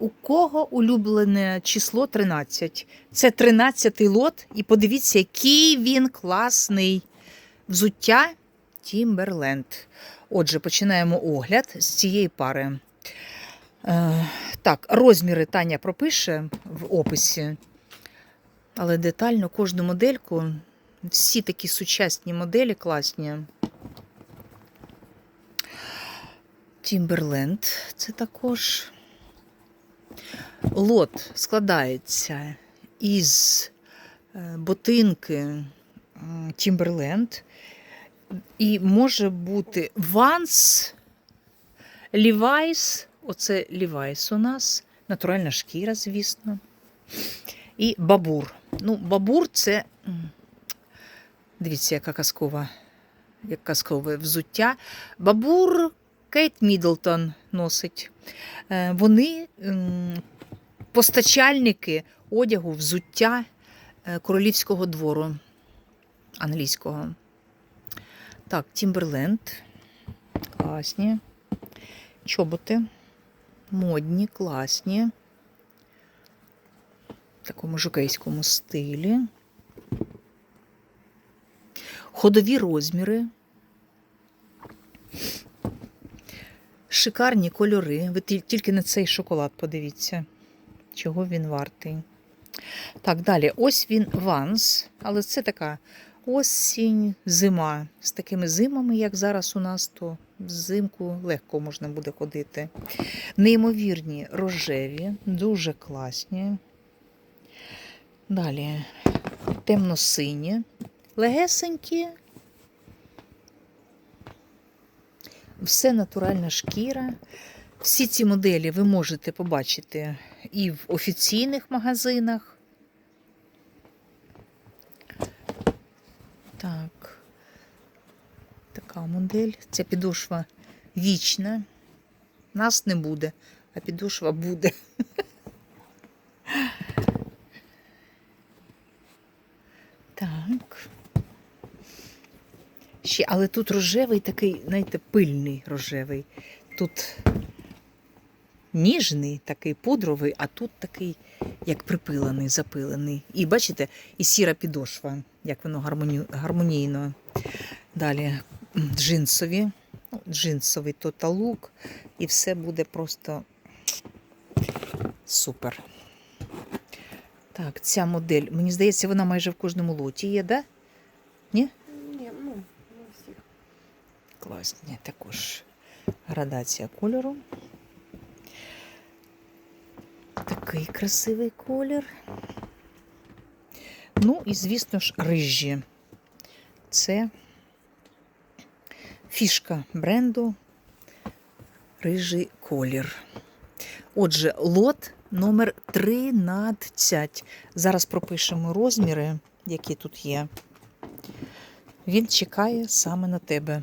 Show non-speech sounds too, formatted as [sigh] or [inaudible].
у кого улюблене число 13? Це 13-й лот, і подивіться, який він класний. Взуття Тімберленд. Отже, починаємо огляд з цієї пари. Е, так, розміри Таня пропише в описі, але детально кожну модельку. Всі такі сучасні моделі класні. Тімберленд це також. Лот складається із е, ботинки Тімберленд. І може бути Ванс, Лівайс. Оце Лівайс у нас. Натуральна шкіра, звісно. І бабур. Ну, бабур це. Дивіться, яка казкова, як казкове взуття. Бабур Кейт Мідлтон носить. Е, Вони постачальники одягу, взуття е, королівського двору англійського. Так, Тімберленд. Класні. Чоботи. Модні, класні. В такому жокейському стилі. Ходові розміри. Шикарні кольори. Ви тільки на цей шоколад подивіться, чого він вартий. Так, далі. Ось він Ванс, але це така осінь, зима. З такими зимами, як зараз у нас, то взимку легко можна буде ходити. Неймовірні рожеві, дуже класні. Далі темно-сині, легесенькі. Все натуральна шкіра. Всі ці моделі ви можете побачити і в офіційних магазинах. Так. Така модель. Ця підошва вічна. Нас не буде, а підошва буде. [laughs] Так. Ще, але тут рожевий такий, знаєте, пильний рожевий. Тут ніжний, такий пудровий, а тут такий, як припилений, запилений. І бачите, і сіра підошва, як воно гармоні... гармонійно. Далі джинсові, ну, джинсовий тоталук, і все буде просто супер. Так, ця модель, мені здається, вона майже в кожному лоті є, да? Ні? Ні, ну, не всіх. Класні також градація кольору. Такий красивий колір. Ну і, звісно ж, рижі. Це фішка бренду рижий колір. Отже, лот номер 13. Зараз пропишемо розміри, які тут є. Він чекає саме на тебе.